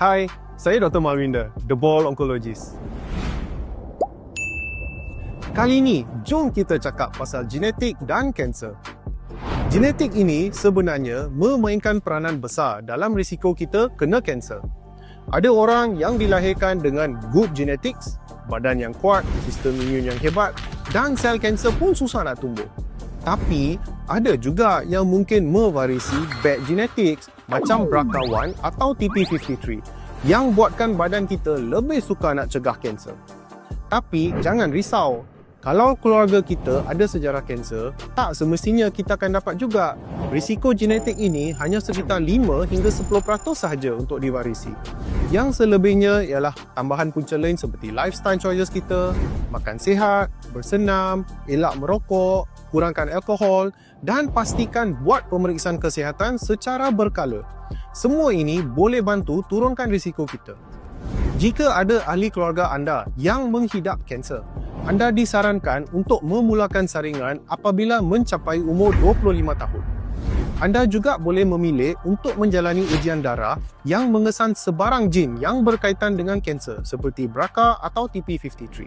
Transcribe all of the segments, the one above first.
Hai, saya Dr. Malwinda, The Ball Oncologist. Kali ini, jom kita cakap pasal genetik dan kanser. Genetik ini sebenarnya memainkan peranan besar dalam risiko kita kena kanser. Ada orang yang dilahirkan dengan good genetics, badan yang kuat, sistem imun yang hebat dan sel kanser pun susah nak tumbuh. Tapi ada juga yang mungkin mewarisi bad genetics macam BRCA1 atau TP53 yang buatkan badan kita lebih suka nak cegah kanser. Tapi jangan risau, kalau keluarga kita ada sejarah kanser, tak semestinya kita akan dapat juga. Risiko genetik ini hanya sekitar 5 hingga 10% sahaja untuk diwarisi. Yang selebihnya ialah tambahan punca lain seperti lifestyle choices kita, makan sihat, bersenam, elak merokok, kurangkan alkohol dan pastikan buat pemeriksaan kesihatan secara berkala. Semua ini boleh bantu turunkan risiko kita. Jika ada ahli keluarga anda yang menghidap kanser, anda disarankan untuk memulakan saringan apabila mencapai umur 25 tahun. Anda juga boleh memilih untuk menjalani ujian darah yang mengesan sebarang jin yang berkaitan dengan kanser seperti BRCA atau TP53.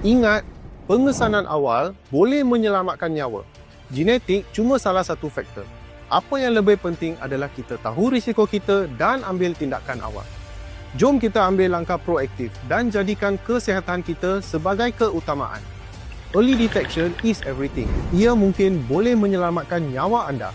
Ingat, pengesanan awal boleh menyelamatkan nyawa. Genetik cuma salah satu faktor. Apa yang lebih penting adalah kita tahu risiko kita dan ambil tindakan awal. Jom kita ambil langkah proaktif dan jadikan kesihatan kita sebagai keutamaan. Early detection is everything. Ia mungkin boleh menyelamatkan nyawa anda.